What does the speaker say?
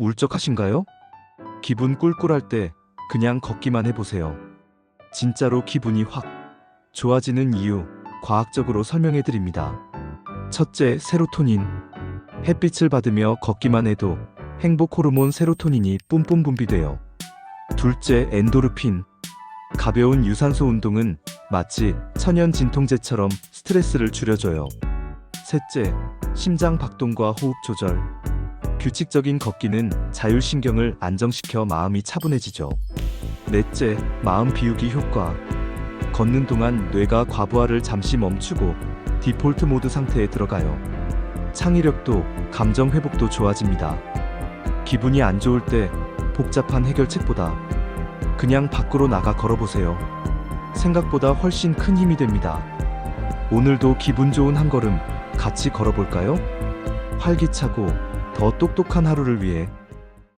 울적하신가요? 기분 꿀꿀할 때 그냥 걷기만 해보세요. 진짜로 기분이 확 좋아지는 이유 과학적으로 설명해 드립니다. 첫째, 세로토닌. 햇빛을 받으며 걷기만 해도 행복 호르몬 세로토닌이 뿜뿜 분비돼요. 둘째, 엔도르핀. 가벼운 유산소 운동은 마치 천연 진통제처럼 스트레스를 줄여줘요. 셋째, 심장 박동과 호흡 조절. 규칙적인 걷기는 자율신경을 안정시켜 마음이 차분해지죠. 넷째, 마음 비우기 효과. 걷는 동안 뇌가 과부하를 잠시 멈추고 디폴트 모드 상태에 들어가요. 창의력도 감정 회복도 좋아집니다. 기분이 안 좋을 때 복잡한 해결책보다 그냥 밖으로 나가 걸어보세요. 생각보다 훨씬 큰 힘이 됩니다. 오늘도 기분 좋은 한 걸음 같이 걸어볼까요? 활기차고 더 똑똑한 하루를 위해